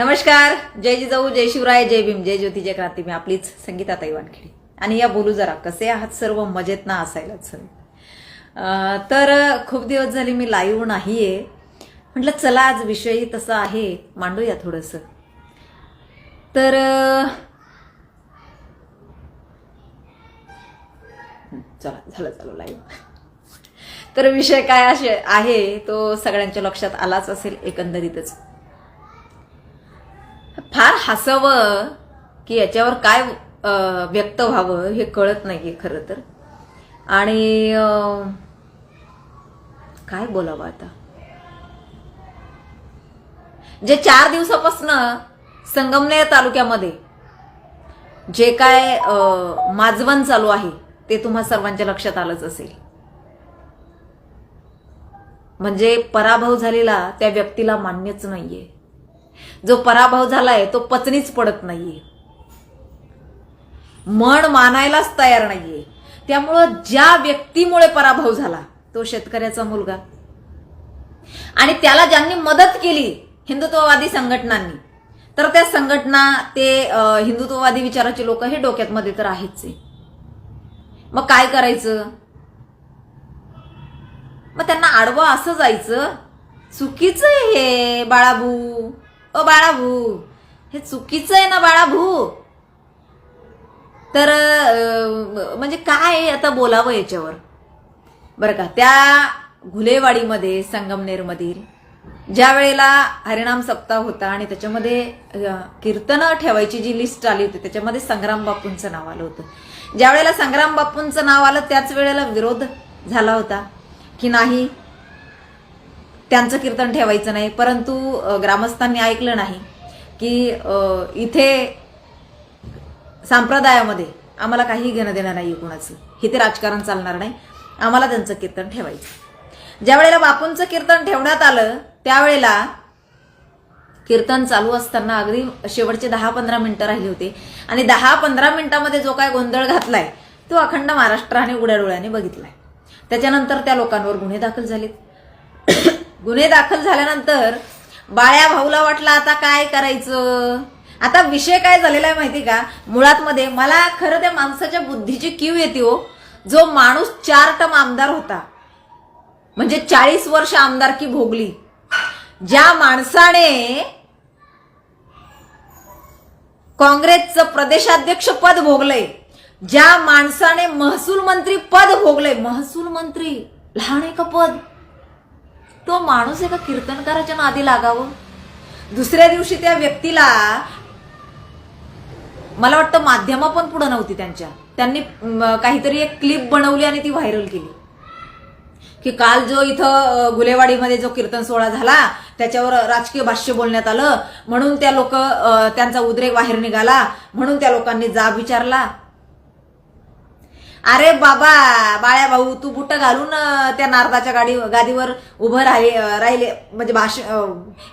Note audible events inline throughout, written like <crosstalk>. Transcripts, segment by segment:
नमस्कार. जय जिजाऊ जय शिवराय जय भीम जय ज्योती जय क्रांती. मी आपलीच संगीता ताई वानखेडे. आणि या बोलू जरा कसे आहात सर्व? मजेत ना असायलाच हवे. तर खूप दिवस झाले मी लाईव्ह नाहीये. म्हटलं चला आज विषयही तसा आहे. मांडूया थोडंसं. तर चला झालं चालू लाईव्ह तर विषय काय असे आहे तो सगळ्यांच्या लक्षात आलाच असेल एकंदरीतच. हसावं की याच्यावर काय व्यक्त व्हावं हे कळत नाहीये खरं तर. आणि काय बोलावं आता? जे चार दिवसापासून संगमनेर तालुक्यामध्ये जे काय माजवण चालू आहे ते तुम्हा सर्वांच्या लक्षात आलंच असेल. म्हणजे पराभव झालेला त्या व्यक्तीला मान्यच नाहीये. जो पराभव झालाय तो पचनीच पडत नाहीये. मन मानायलाच तयार नाहीये. त्यामुळं ज्या व्यक्तीमुळे पराभव झाला तो शेतकऱ्याचा मुलगा. आणि त्याला ज्यांनी मदत केली हिंदुत्ववादी संघटनांनी तर त्या संघटना ते हिंदुत्ववादी विचाराचे लोक हे डोक्यात मध्ये तर आहेच आहे. मग काय करायचं? मग त्यांना आडवं असं जायचं चुकीचं हे बाळाभू ओ बाळाभू. हे चुकीचं आहे ना बाळाभू? तर म्हणजे काय आता बोलावं याच्यावर? बरं का त्या घुलेवाडीमध्ये संगमनेरमधील ज्या वेळेला हरिणाम सप्ताह होता आणि त्याच्यामध्ये कीर्तनं ठेवायची जी लिस्ट आली होती त्याच्यामध्ये संग्राम बापूंचं नाव आलं होतं. ज्या वेळेला संग्राम बापूंचं नाव आलं त्याच वेळेला विरोध झाला होता की नाही त्यांचं कीर्तन ठेवायचं नाही. परंतु ग्रामस्थांनी ऐकलं नाही की इथे संप्रदायामध्ये आम्हाला काही घेणं देणं नाही कुणाचं. इथे राजकारण चालणार नाही. आम्हाला त्यांचं कीर्तन ठेवायचं. ज्या वेळेला बापूंचं कीर्तन ठेवण्यात आलं त्यावेळेला कीर्तन चालू असताना अगदी शेवटचे दहा पंधरा मिनिटं राहिले होते. आणि दहा पंधरा मिनिटामध्ये जो काय गोंधळ घातलाय तो अखंड महाराष्ट्राने उड्या डोळ्याने बघितलाय. त्याच्यानंतर त्या लोकांवर गुन्हे दाखल झालेत. गुन्हे दाखल झाल्यानंतर बाळ्या भाऊला वाटलं आता काय करायचं? आता विषय काय झालेला आहे माहिती का? मुळात मध्ये मला खरं त्या माणसाच्या बुद्धीची कीव येते हो. जो माणूस चार टम आमदार होता. म्हणजे चाळीस वर्ष आमदारकी भोगली. ज्या माणसाने काँग्रेसचं प्रदेशाध्यक्ष पद भोगलंय ज्या माणसाने महसूल मंत्री पद भोगलंय महसूल मंत्री लहान आहे का पद? तो माणूस एका कीर्तनकाराच्या नादी लागावं. दुसऱ्या दिवशी त्या व्यक्तीला मला वाटतं माध्यमं पण पुढे नव्हती त्यांच्या. त्यांनी काहीतरी एक क्लिप बनवली आणि ती व्हायरल केली. की काल जो इथं गुलेवाडीमध्ये जो कीर्तन सोहळा झाला त्याच्यावर राजकीय भाष्य बोलण्यात आलं. म्हणून त्या लोक त्यांचा उद्रेक बाहेर निघाला. म्हणून त्या लोकांनी जाब विचारला. अरे बाबा बाळ्या भाऊ तू बुट घालून त्या नारदाच्या गाडी गादीवर उभं राहिले राहिले. म्हणजे भाष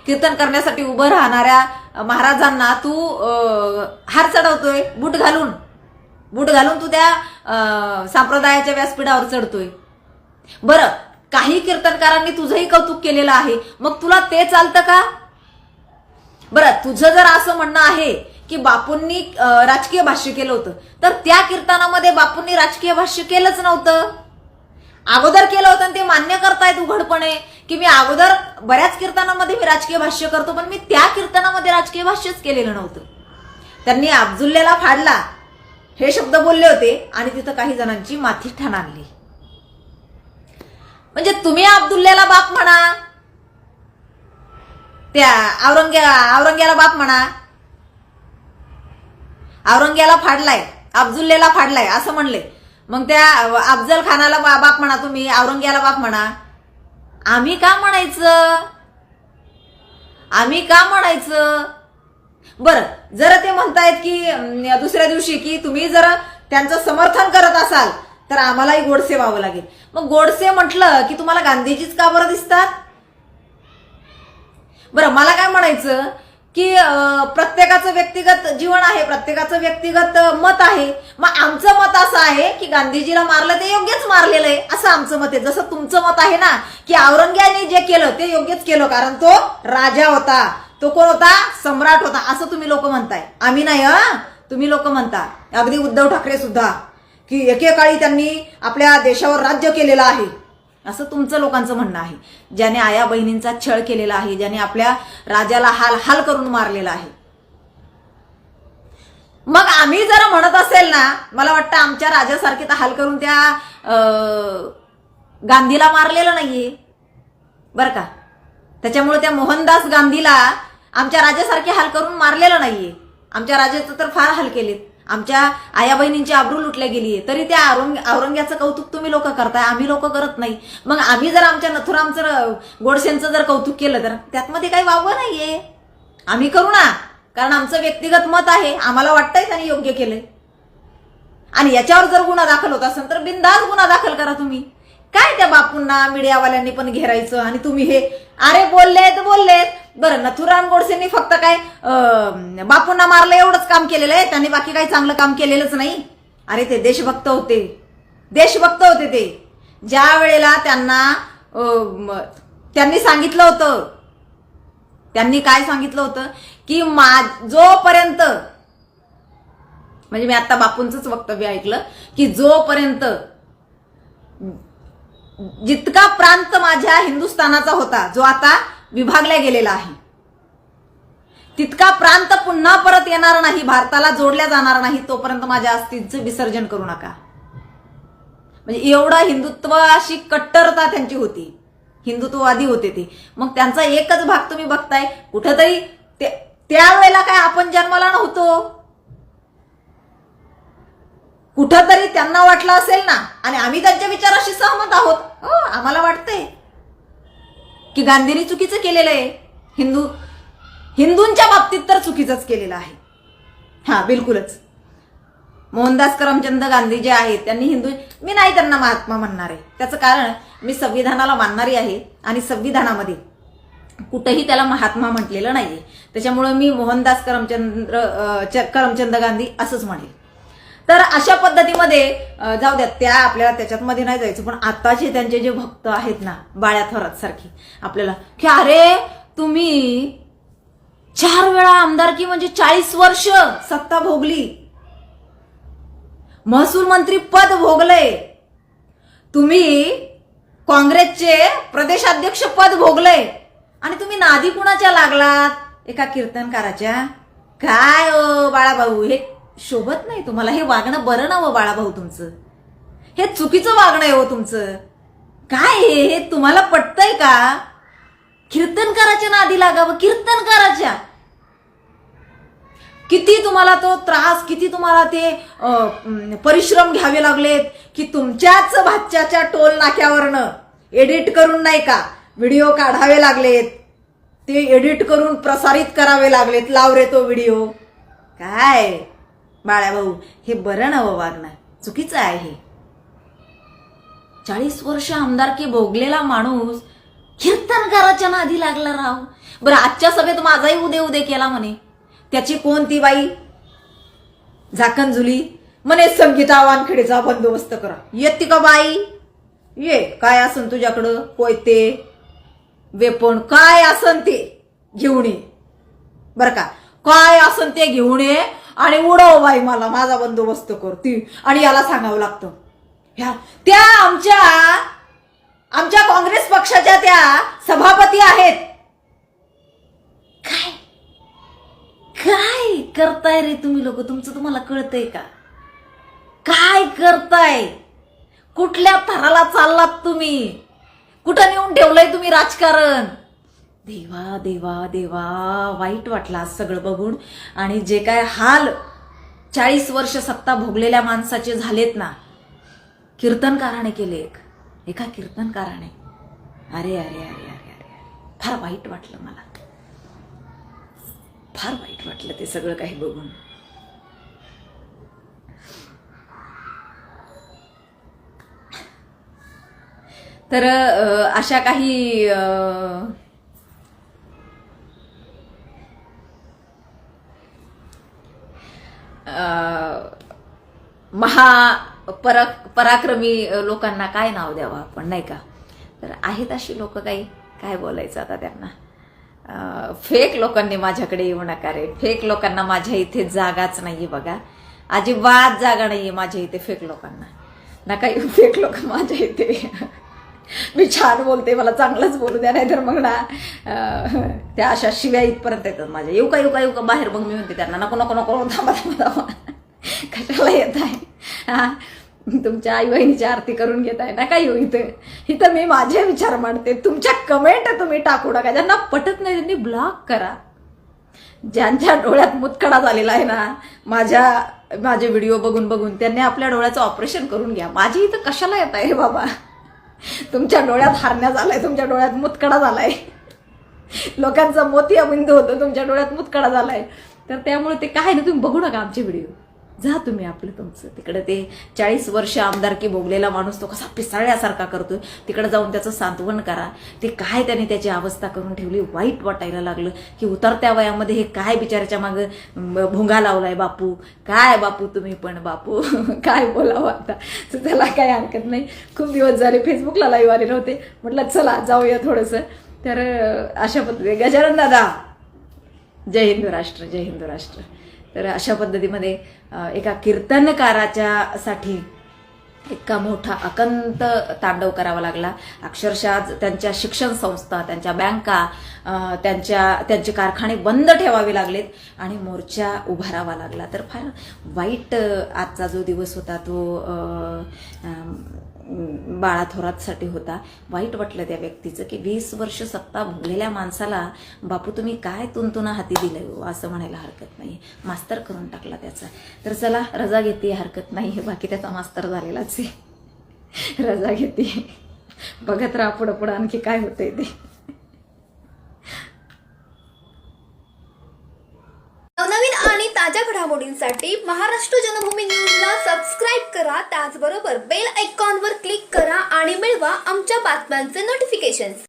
कीर्तन करण्यासाठी उभं राहणाऱ्या महाराजांना तू हार चढवतोय बूट घालून. बूट घालून तू त्या संप्रदायाच्या व्यासपीठावर चढतोय. बरं काही कीर्तनकारांनी तुझंही कौतुक केलेलं आहे. मग तुला ते चालतं का? बरं तुझं जर असं म्हणणं आहे की बापूंनी राजकीय भाष्य केलं होतं. तर त्या कीर्तनामध्ये बापूंनी राजकीय भाष्य केलंच नव्हतं. अगोदर केलं होतं ते मान्य करतायत उघडपणे की मी अगोदर बऱ्याच कीर्तनामध्ये मी राजकीय भाष्य करतो पण मी त्या कीर्तनामध्ये राजकीय भाष्यच केलेलं नव्हतं. त्यांनी अब्दुल्ल्याला फाडला. हे शब्द बोलले होते आणि तिथं काही जणांची माथी ठाण आणली. म्हणजे तुम्ही अब्दुल्ल्याला बाप म्हणा त्या औरंग्या औरंग्याला बाप म्हणा औरंग्याला फाडलाय अब्दुल्लेला फाडलाय असं म्हणले. मग त्या अफजल खानाला बाप म्हणा तुम्ही औरंग्याला बाप म्हणा. आम्ही का म्हणायचं? आम्ही का म्हणायचं? बरं जर ते म्हणतायत की दुसऱ्या दिवशी की तुम्ही जर त्यांचं समर्थन करत असाल तर आम्हालाही गोडसे व्हावं लागेल. मग गोडसे म्हटलं की तुम्हाला गांधीजीच का बरं दिसतात? बरं मला काय म्हणायचं? की प्रत्येकाचं व्यक्तिगत जीवन आहे प्रत्येकाचं व्यक्तिगत मत आहे. मग आमचं मत असं आहे की गांधीजीला मारलं ते योग्यच मारलेलं आहे असं आमचं मत आहे. जसं तुमचं मत आहे ना की औरंग्याने जे केलं ते योग्यच केलं कारण तो राजा होता. तो कोण होता? सम्राट होता. असं तुम्ही लोक म्हणताय. आम्ही नाही हा? तुम्ही लोक म्हणता. अगदी उद्धव ठाकरे सुद्धा. की एकेकाळी त्यांनी आपल्या देशावर राज्य केलेलं आहे. असं तुमचं लोकांचं म्हणणं आहे. ज्याने आया बहिणींचा छळ केलेला आहे ज्याने आपल्या राजाला हाल हाल करून मारलेला आहे. मग आम्ही जर म्हणत असेल ना मला वाटतं आमच्या राजासारखे तर हाल करून त्या गांधीला मारलेलं नाहीये. बरं का? त्याच्यामुळे त्या मोहनदास गांधीला आमच्या राजासारखे हाल करून मारलेलं नाहीये. आमच्या राजाचं तर फार हाल केलेत. आमच्या आया बहिणींची आबरू लुटल्या गेली आहे तरी त्या औरंग औरंग्याचं कौतुक तुम्ही लोक करताय. आम्ही लोक करत नाही. मग आम्ही जर आमच्या नथुरामचं गोडसेंचं जर कौतुक केलं तर त्यातमध्ये काही वावं नाहीये. आम्ही करू ना. कारण आमचं व्यक्तिगत मत आहे. आम्हाला वाटतंय त्यांनी योग्य केलंय. आणि याच्यावर जर गुन्हा दाखल होत असेल तर बिंदास गुन्हा दाखल करा तुम्ही. काय त्या बापूंना मीडियावाल्यांनी पण घेरायचं? आणि तुम्ही हे अरे बोललेत बोललेत. बरं नथुराम गोडसेंनी फक्त काय अं, बापूंना मारलं एवढंच काम केलेलं आहे? त्यांनी बाकी काही चांगलं काम केलेलंच नाही? अरे ते देशभक्त होते. देशभक्त होते ते. ज्या वेळेला त्यांना त्यांनी सांगितलं होतं त्यांनी काय सांगितलं होतं? की मा जोपर्यंत म्हणजे मी आता बापूंचंच वक्तव्य ऐकलं की जोपर्यंत जितका प्रांत माझ्या हिंदुस्थानाचा होता जो आता विभागला गेलेला आहे. तितका प्रांत पुन्हा परत येणार नाही भारताला जोडल्या जाणार नाही तोपर्यंत माझ्या अस्थिंचं विसर्जन करू नका. म्हणजे एवढा हिंदुत्वाशी कट्टरता त्यांची होती. हिंदुत्ववादी होते ते. मग त्यांचा एकच भाग तुम्ही बघताय. कुठंतरी ते- त्यावेळेला काय आपण जन्माला नव्हतो? कुठंतरी त्यांना वाटलं असेल ना? आणि आम्ही त्यांच्या विचाराशी सहमत आहोत. हो आम्हाला वाटतंय. की गांधींनी चुकीचं केलेलं आहे. हिंदू हिंदूंच्या बाबतीत तर चुकीचंच केलेलं आहे. हा बिलकुलच. मोहनदास करमचंद गांधी जे आहेत त्यांनी हिंदू मी नाही त्यांना महात्मा म्हणणार आहे. त्याचं कारण मी संविधानाला मानणारी आहे आणि संविधानामध्ये कुठंही त्याला महात्मा म्हटलेलं नाहीये. त्याच्यामुळे मी मोहनदास करमचंद्र च- करमचंद गांधी असंच म्हणेल. तर अशा पद्धतीमध्ये जाऊ द्या त्या आपल्याला त्याच्यात मध्ये नाही जायचं पण आताचे त्यांचे जे भक्त आहेत ना बाळ्या थोरात सारखी आपल्याला की अरे तुम्ही चार वेळा आमदारकी म्हणजे चाळीस वर्ष सत्ता भोगली. महसूल मंत्री पद भोगलंय. तुम्ही काँग्रेसचे प्रदेशाध्यक्ष पद भोगलंय. आणि तुम्ही नादी कुणाच्या लागलात? एका कीर्तनकाराच्या. काय ओ बाळाभाऊ हे शोभत नाही तुम्हाला. हे वागणं बरं ना हो बाळाभाऊ तुमचं. हे चुकीचं वागणं आहे हो तुमचं. काय हे? हे तुम्हाला पटतंय का? कीर्तनकाराच्या नादी लागावं कीर्तनकाराच्या. किती तुम्हाला तो त्रास किती तुम्हाला ते परिश्रम घ्यावे लागलेत की तुमच्याच भाच्याच्या टोल नाक्यावरनं एडिट करून नाही का व्हिडिओ काढावे लागलेत? ते एडिट करून प्रसारित करावे लागलेत लाव रे तो व्हिडिओ. काय? बाळ्या भाऊ हे बरं ना वागणं. चुकीचं आहे हे. चाळीस वर्ष आमदारकी भोगलेला माणूस कीर्तनकाराच्या नादी लागला राव. बरं आजच्या सभेत माझाही उदे उदे केला म्हणे. त्याची कोणती बाई? झाकण झुली. म्हणे संगीता वानखेडेचा बंदोबस्त करा. येते का बाई? ये काय असन तुझ्याकडं? कोयते वेपण काय असन ते? घेऊन ये. बर का? काय असन ते घेऊन ये? आणि उडव बाई मला माझा बंदोबस्त कर ती. आणि याला सांगावं लागतं. ह्या त्या आमच्या आमच्या काँग्रेस पक्षाच्या त्या सभापती आहेत. काय? काय करताय रे तुम्ही लोक? तुमचं तुम्हाला कळतंय का? काय करताय? कुठल्या थराला चाललात तुम्ही? कुठं नेऊन ठेवलंय तुम्ही राजकारण? देवा देवा देवा वाईट वाटला सगळं बघून. आणि जे काय हाल चाळीस वर्ष सत्ता भोगलेल्या माणसाचे झालेत ना कीर्तनकाराने केले एक. एका कीर्तनकाराने. अरे अरे अरे अरे अरे फार वाईट वाटलं मला. फार वाईट वाटलं ते सगळं काही बघून. तर अशा काही महा परा पराक्रमी लोकांना काय नाव द्यावं आपण नाही का? तर आहेत अशी लोक काही? काय बोलायचं आता त्यांना? फेक लोकांनी माझ्याकडे येऊ नका रे. फेक लोकांना माझ्या इथे जागाच नाही बघा. अजिबात जागा नाही आहे माझ्या इथे फेक लोकांना. नका येऊ फेक लोक माझ्या इथे. मी छान बोलते मला चांगलंच बोलू द्या नाहीतर मग ना त्या अशा शिव्या इथपर्यंत येतात माझ्या. येऊ का येऊ का येऊ का? बाहेर मग मी म्हणते त्यांना नको नको नको थांबा थांबा थांबा. कशाला येत आहे? तुमच्या आई बहिणीची आरती करून घेत आहे. ना काय येऊ इथं. इथं मी माझे विचार मांडते. तुमच्या कमेंट तुम्ही टाकू नका. ज्यांना पटत नाही त्यांनी ब्लॉक करा. ज्यांच्या डोळ्यात मुतखडा झालेला आहे ना माझ्या माझे व्हिडिओ बघून बघून त्यांनी आपल्या डोळ्याचं ऑपरेशन करून घ्या. माझी इथं कशाला येत आहे बाबा? तुमच्या डोळ्यात हारण्या झालाय तुमच्या डोळ्यात मुतकडा झालाय. लोकांचा मोतिया बिंदू होतो तुमच्या डोळ्यात मुतकडा झालाय. तर त्यामुळे ते काय ना तुम्ही बघू नका आमचे व्हिडिओ. जा तुम्ही आपलं तुमचं. तिकडे ते चाळीस वर्ष आमदारकी भोगलेला माणूस तो कसा पिसाळ्यासारखा करतोय. तिकडे जाऊन त्याचं सांत्वन करा. ते काय त्याने त्याची अवस्था करून ठेवली? वाईट वाटायला लागलं की उतरत्या वयामध्ये हे काय बिचाराच्या मागं भोंगा लावलाय बापू? काय बापू तुम्ही पण बापू? <laughs> काय बोलावं आता? तर त्याला काय हरकत नाही. खूप दिवस झाले फेसबुकला लाईव्ह आले नव्हते. म्हटलं चला जाऊया थोडंसं. तर अशा पद्धतीने. गजानन दादा! जय हिंदू राष्ट्र जय हिंदू राष्ट्र. तर अशा पद्धतीमध्ये एका कीर्तनकाराच्या साठी इतका मोठा अकंत तांडव करावा लागला. अक्षरशः त्यांच्या शिक्षण संस्था त्यांच्या बँका त्यांच्या त्यांचे कारखाने बंद ठेवावे लागलेत आणि मोर्चा उभारावा लागला. तर फार वाईट आजचा जो दिवस होता तो बाळा थोरातसाठी होता. वाईट वाटलं त्या व्यक्तीचं की वीस वर्ष सत्ता भोगलेल्या माणसाला बापू तुम्ही काय तुंतुना हाती दिलंय हो? असं म्हणायला हरकत नाही मास्तर करून टाकला त्याचा. तर चला रजा घेते हरकत नाही बाकी त्याचा मास्तर झालेलाच आहे. रजा घेते बघत राहा पुढं पुढं आणखी काय होतंय ते. नवनवीन आणि ताज्या घडामोडींसाठी महाराष्ट्र जनभूमी चॅनलला सबस्क्राईब करा त्याचबरोबर बेल आयकॉनवर क्लिक करा आणि मिळवा आमच्या बातम्यांचे नोटिफिकेशन्स